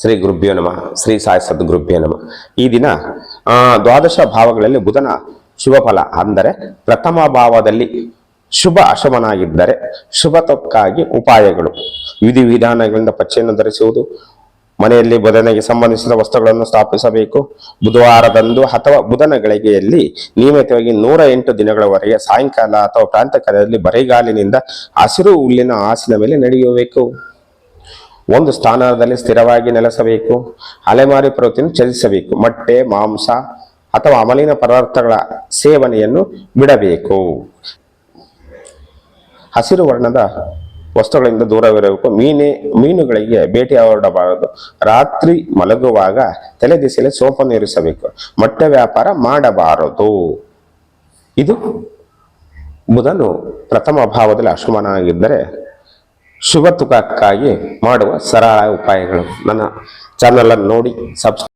ಶ್ರೀ ಗುರುಭ್ಯೋ ನಮಃ, ಶ್ರೀ ಸಾಯಿ ಸದ್ಗುರುಭ್ಯೋ ನಮಃ. ಈ ದಿನ ದ್ವಾದಶ ಭಾವಗಳಲ್ಲಿ ಬುಧನ ಶುಭ ಫಲ ಅಂದರೆ ಪ್ರಥಮ ಭಾವದಲ್ಲಿ ಶುಭ ಅಶಮನಾಗಿದ್ದರೆ ಶುಭತ್ವಕ್ಕಾಗಿ ಉಪಾಯಗಳು. ವಿಧಿ ವಿಧಾನಗಳಿಂದ ಪಚ್ಚೆಯನ್ನು ಧರಿಸುವುದು, ಮನೆಯಲ್ಲಿ ಬುಧನಿಗೆ ಸಂಬಂಧಿಸಿದ ವಸ್ತುಗಳನ್ನು ಸ್ಥಾಪಿಸಬೇಕು. ಬುಧವಾರದಂದು ಅಥವಾ ಬುಧನ ಗಳಿಗೆಯಲ್ಲಿ ನಿಯಮಿತವಾಗಿ ನೂರ ಎಂಟು ದಿನಗಳವರೆಗೆ ಸಾಯಂಕಾಲ ಅಥವಾ ಪ್ರಾಂತಕಾಲದಲ್ಲಿ ಬರೆಗಾಲಿನಿಂದ ಹಸಿರು ಹುಲ್ಲಿನ ಹಾಸಿನ ಮೇಲೆ ನಡೆಯಬೇಕು. ಒಂದು ಸ್ಥಾನದಲ್ಲಿ ಸ್ಥಿರವಾಗಿ ನೆಲೆಸಬೇಕು, ಅಲೆಮಾರಿ ಪ್ರವೃತ್ತಿಯನ್ನು ಚಲಿಸಬೇಕು ಮೊಟ್ಟೆ, ಮಾಂಸ ಅಥವಾ ಅಮಲಿನ ಪದಾರ್ಥಗಳ ಸೇವನೆಯನ್ನು ಬಿಡಬೇಕು. ಹಸಿರು ವರ್ಣದ ವಸ್ತುಗಳಿಂದ ದೂರವಿರಬೇಕು. ಮೀನೆ, ಮೀನುಗಳಿಗೆ ಭೇಟಿ ಹೊರಡಬಾರದು ರಾತ್ರಿ ಮಲಗುವಾಗ ತಲೆ ದಿಸೆಯಲ್ಲಿ ಸೋಪನ್ನು ಇರಿಸಬೇಕು ಮೊಟ್ಟೆ ವ್ಯಾಪಾರ ಮಾಡಬಾರದು. ಇದು ಬುಧನು ಪ್ರಥಮ ಭಾವದಲ್ಲಿ ಅಶುಮನಾಗಿದ್ದರೆ ಶುಭ ತುಕಕ್ಕಾಗಿ ಮಾಡುವ ಸರಳ ಉಪಾಯಗಳು. ನನ್ನ ಚಾನಲನ್ನು ನೋಡಿ ಸಬ್ಸ್ಕ್ರೈಬ್